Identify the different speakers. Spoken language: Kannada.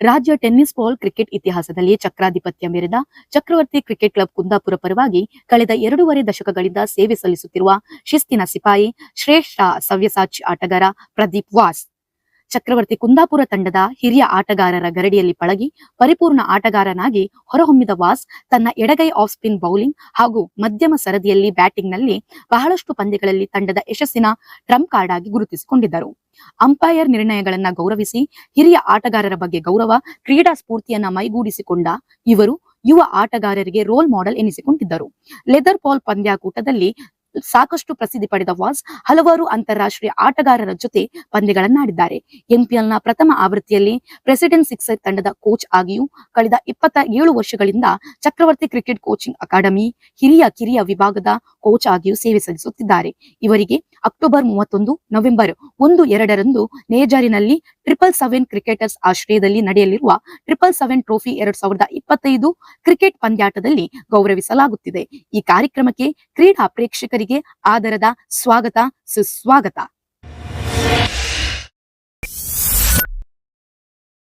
Speaker 1: ರಾಜ್ಯ ಟೆನ್ನಿಸ್ ಬಾಲ್ ಕ್ರಿಕೆಟ್ ಇತಿಹಾಸದಲ್ಲಿ ಚಕ್ರಾಧಿಪತ್ಯ ಮೆರೆದ ಚಕ್ರವರ್ತಿ ಕ್ರಿಕೆಟ್ ಕ್ಲಬ್ ಕುಂದಾಪುರ ಪರವಾಗಿ ಕಳೆದ ಎರಡೂವರೆ ದಶಕಗಳಿಂದ ಸೇವೆ ಸಲ್ಲಿಸುತ್ತಿರುವ ಶಿಸ್ತಿನ ಸಿಪಾಯಿ ಶ್ರೇಷ್ಠ ಸವ್ಯಸಾಚಿ ಆಟಗಾರ ಪ್ರದೀಪ್ ವಾಸ್. ಚಕ್ರವರ್ತಿ ಕುಂದಾಪುರ ತಂಡದ ಹಿರಿಯ ಆಟಗಾರರ ಗರಡಿಯಲ್ಲಿ ಪಳಗಿ ಪರಿಪೂರ್ಣ ಆಟಗಾರನಾಗಿ ಹೊರಹೊಮ್ಮಿದ ವಾಸ್ ತನ್ನ ಎಡಗೈ ಆಫ್ ಸ್ಪಿನ್ ಬೌಲಿಂಗ್ ಹಾಗೂ ಮಧ್ಯಮ ಸರದಿಯಲ್ಲಿ ಬ್ಯಾಟಿಂಗ್ನಲ್ಲಿ ಬಹಳಷ್ಟು ಪಂದ್ಯಗಳಲ್ಲಿ ತಂಡದ ಯಶಸ್ಸಿನ ಟ್ರಂಪ್ ಕಾರ್ಡ್ ಆಗಿ ಗುರುತಿಸಿಕೊಂಡಿದ್ದರು. ಅಂಪೈರ್ ನಿರ್ಣಯಗಳನ್ನ ಗೌರವಿಸಿ ಹಿರಿಯ ಆಟಗಾರರ ಬಗ್ಗೆ ಗೌರವ, ಕ್ರೀಡಾ ಸ್ಫೂರ್ತಿಯನ್ನ ಮೈಗೂಡಿಸಿಕೊಂಡ ಇವರು ಯುವ ಆಟಗಾರರಿಗೆ ರೋಲ್ ಮಾಡೆಲ್ ಎನಿಸಿಕೊಂಡಿದ್ದರು. ಲೆದರ್ ಪಾಲ್ ಪಂದ್ಯಾಕೂಟದಲ್ಲಿ ಸಾಕಷ್ಟು ಪ್ರಸಿದ್ಧಿ ಪಡೆದ ವಾಸ್ ಹಲವಾರು ಅಂತಾರಾಷ್ಟ್ರೀಯ ಆಟಗಾರರ ಜೊತೆ ಪಂದ್ಯಗಳನ್ನಾಡಿದ್ದಾರೆ. ಎಂಪಿಎಲ್ನ ಪ್ರಥಮ ಆವೃತ್ತಿಯಲ್ಲಿ ಪ್ರೆಸಿಡೆಂಟ್ ಸಿಕ್ಸರ್ ತಂಡದ ಕೋಚ್ ಆಗಿಯೂ, ಕಳೆದ ಇಪ್ಪತ್ತ ಏಳು ವರ್ಷಗಳಿಂದ ಚಕ್ರವರ್ತಿ ಕ್ರಿಕೆಟ್ ಕೋಚಿಂಗ್ ಅಕಾಡೆಮಿ ಹಿರಿಯ ಕಿರಿಯ ವಿಭಾಗದ ಕೋಚ್ ಆಗಿಯೂ ಸೇವೆ ಸಲ್ಲಿಸುತ್ತಿದ್ದಾರೆ. ಇವರಿಗೆ ಅಕ್ಟೋಬರ್ ಮೂವತ್ತೊಂದು, ನವೆಂಬರ್ ಒಂದು, ಎರಡರಂದು ನೇಜಾರಿನಲ್ಲಿ ಟ್ರಿಪಲ್ ಸೆವೆನ್ ಕ್ರಿಕೆಟರ್ಸ್ ಆಶ್ರಯದಲ್ಲಿ ನಡೆಯಲಿರುವ ಟ್ರಿಪಲ್ ಸೆವೆನ್ ಟ್ರೋಫಿ ಎರಡ್ ಸಾವಿರದ ಇಪ್ಪತ್ತೈದು ಕ್ರಿಕೆಟ್ ಪಂದ್ಯಾಟದಲ್ಲಿ ಗೌರವಿಸಲಾಗುತ್ತಿದೆ. ಈ ಕಾರ್ಯಕ್ರಮಕ್ಕೆ ಕ್ರೀಡಾ ಪ್ರೇಕ್ಷಕರಿಗೆ ಆದರದ ಸ್ವಾಗತ, ಸುಸ್ವಾಗತ.